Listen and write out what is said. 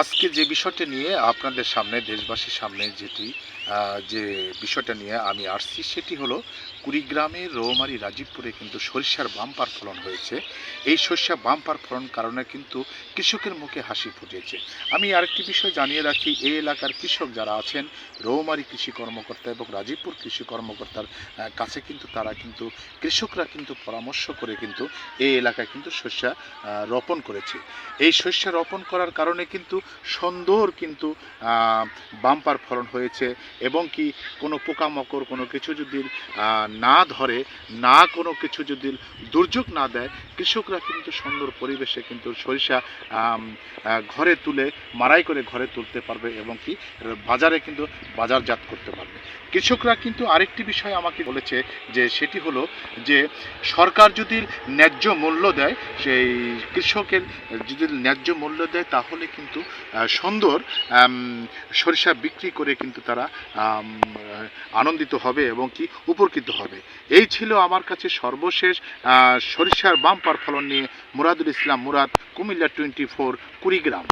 আজকে যে বিষয়টা নিয়ে আপনাদের সামনে, দেশবাসীর সামনে যেটি যে বিষয়টা নিয়ে আমি আসছি, সেটি হলো কুড়িগ্রামের রৌমারি রাজীবপুরে কিন্তু সরিষার বাম্পার ফলন হয়েছে। এই সরিষা বাম্পার ফলন কারণে কিন্তু কৃষকের মুখে হাসি ফুটেছে। আমি আরেকটি বিষয় জানিয়ে রাখি, এই এলাকার কৃষক যারা আছেন, রৌমারি কৃষি কর্মকর্তা এবং রাজীবপুর কৃষি কর্মকর্তার কাছে কিন্তু তারা কিন্তু, কৃষকরা কিন্তু পরামর্শ করে কিন্তু এই এলাকায় কিন্তু শস্য রোপণ করেছে। এই শস্য রোপণ করার কারণে কিন্তু সুন্দর কিন্তু বাম্পার ফলন হয়েছে এবং কি কোনো পোকামাকড় কোনো কিছু যদি না ধরে, না কোনো কিছু যদি দুর্যোগ না দেয়, কৃষকরা কিন্তু সুন্দর পরিবেশে কিন্তু সরিষা ঘরে তুলে মারাই করে ঘরে তুলতে পারবে এবং কি, বাজারে কিন্তু বাজারজাত করতে পারবে। কৃষকরা কিন্তু আরেকটি বিষয় আমাকে বলেছে যে সেটি হলো যে সরকার যদি ন্যায্য মূল্য দেয়, সেই কৃষকের যদি ন্যায্য মূল্য দেয় তাহলে কিন্তু সুন্দর সরিষা বিক্রি করে কিন্তু তারা আনন্দিত হবে এবং কি উপকৃত হবে। এই ছিল আমার কাছে সর্বশেষ সরিষার বাম্পার ফলন নিয়ে মুরাদুল ইসলাম মুরাদ, কুমিল্লা টোয়েন্টি ফোর কুড়িগ্রাম।